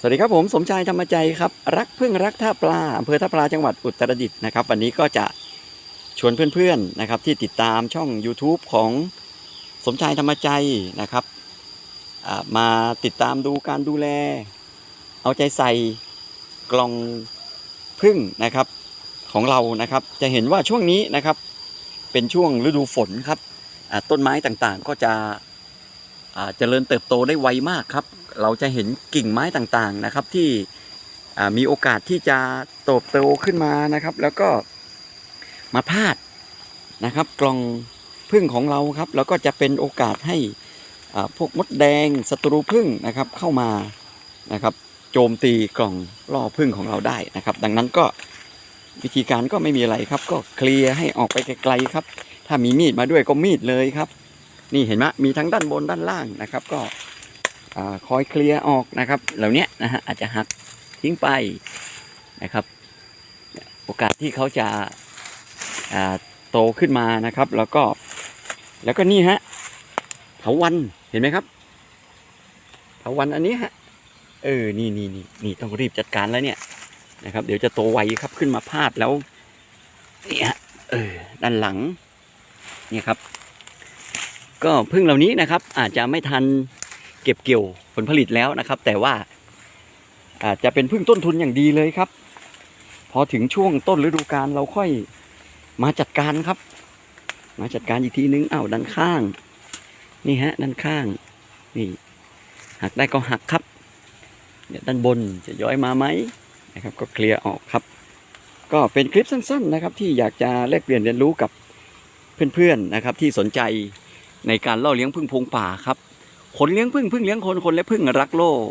สวัสดีครับผมสมชายธรรมใจครับรักพึ่งรักท่าปลาอำเภอท่าปลาจังหวัดอุตรดิตถ์นะครับ วันนี้ก็จะชวนเพื่อนๆนะครับ ที่ติดตามช่อง YouTube ของสมชายธรรมใจนะครับมาติดตามดูการดูแล เอาใจใส่กล่องพึ่งนะครับของเรานะครับ จะเห็นว่าช่วงนี้นะครับ เป็นช่วงฤดูฝนครับต้นไม้ต่างๆก็จะ เจริญเติบโตได้ไวมากครับ เราจะเห็นกิ่งไม้ต่างๆนะครับที่มีโอกาสที่จะโตบโตขึ้นมานะครับ แล้วก็มาพาดนะครับ กล่องพึ่งของเราครับ แล้วก็จะเป็นโอกาสให้พวกมดแดงศัตรูพึ่งนะครับเข้ามานะครับ โจมตีกล่องล่อพึ่งของเราได้นะครับ ดังนั้นก็วิธีการก็ไม่มีอะไรครับ ก็เคลียร์ให้ออกไปไกลๆครับ ถ้ามีมีดมาด้วยก็มีดเลยครับ นี่เห็นไหมมีทั้งด้านบนด้านล่างนะครับ ก็คอยเคลียร์ออกนะครับ เหล่านี้นะฮะอาจจะหักทิ้งไปนะครับ โอกาสที่เขาจะาโตขึ้นมานะครับ แล้วก็แล้วก็นี่ฮะเถาวันเห็นไหมครับเถาวันอันนี้ฮะเออนี่นี่นี่นี่ต้องรีบจัดการแล้วเนี่ยนะครับ เดี๋ยวจะโตไวครับขึ้นมาพาดแล้วเนี่ยเออด้านหลังเนี่ยครับ ก็พึ่งเหล่านี้นะครับอาจจะไม่ทันเก็บเกี่ยวผลผลิตแล้วนะครับ แต่ว่าอาจจะเป็นพึ่งต้นทุนอย่างดีเลยครับ พอถึงช่วงต้นฤดูกาลเราค่อยมาจัดการครับ มาจัดการอีกทีนึงอ้าวด้านข้าง นี่ฮะด้านข้างนี่หักได้ก็หักครับเนี่ยด้านบนจะย้อยมาไหมนะครับ ก็เคลียร์ออกครับ ก็เป็นคลิปสั้น ๆ นะครับ ที่อยากจะแลกเปลี่ยนเรียนรู้กับเพื่อนๆนะครับที่สนใจ ในการเล่าเลี้ยงพึ่งพงป่าครับคนเลี้ยงพึ่งพึ่งเลี้ยงคนคนและพึ่งรักโลก